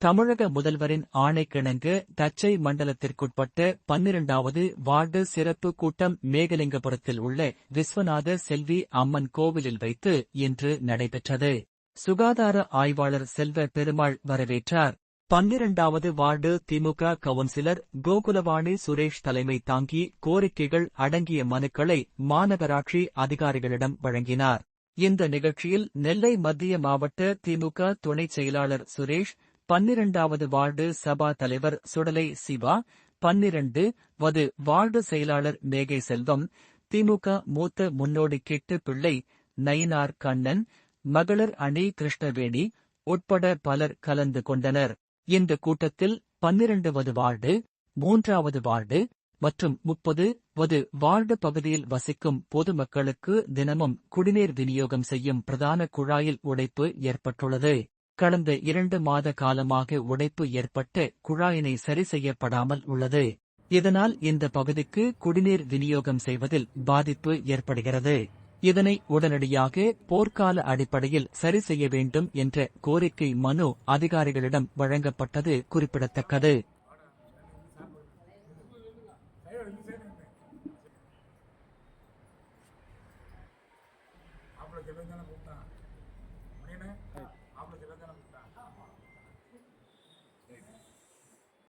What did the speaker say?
தமிழக முதல்வரின் ஆணைக்கிணங்கு தச்சை மண்டலத்திற்குட்பட்ட பன்னிரண்டாவது வார்டு சிறப்பு கூட்டம் மேகலிங்கபுரத்தில் உள்ள விஸ்வநாத செல்வி அம்மன் கோவிலில் வைத்து இன்று நடைபெற்றது. சுகாதார ஆய்வாளர் செல்வ பெருமாள் வரவேற்றார். பன்னிரண்டாவது வார்டு திமுக கவுன்சிலர் கோகுலவாணி சுரேஷ் தலைமை தாங்கி கோரிக்கைகள் அடங்கிய மனுக்களை மாநகராட்சி அதிகாரிகளிடம் வழங்கினார். இந்த நிகழ்ச்சியில் நெல்லை மத்திய மாவட்ட திமுக துணைச் செயலாளர் சுரேஷ் பன்னிரண்டாவது வார்டு சபா தலைவர் சுடலை சிவா பன்னிரண்டு வது வார்டு செயலாளர் மேகை செல்வம் திமுக மூத்த முன்னோடி கிட்டு பிள்ளை நயினார் கண்ணன் மகளிர் அணி கிருஷ்ணவேணி உட்பட பலர் கலந்து கொண்டனர். இந்த கூட்டத்தில் பன்னிரண்டுவது வார்டு மூன்றாவது வார்டு மற்றும் முப்பது வது வார்டு பகுதியில் வசிக்கும் பொதுமக்களுக்கு தினமும் குடிநீர் விநியோகம் செய்யும் பிரதான குழாயில் உடைப்பு ஏற்பட்டுள்ளது. கடந்த இரண்டு மாத காலமாக உடைப்பு ஏற்பட்டு குழாயினை சரி செய்யப்படாமல் உள்ளது. இதனால் இந்த பகுதிக்கு குடிநீர் விநியோகம் செய்வதில் பாதிப்பு ஏற்படுகிறது. இதனை உடனடியாக போர்க்கால அடிப்படையில் சரி செய்ய வேண்டும் என்ற கோரிக்கை மனு அதிகாரிகளிடம் வழங்கப்பட்டது குறிப்பிடத்தக்கது. கூப்பிட்டான்.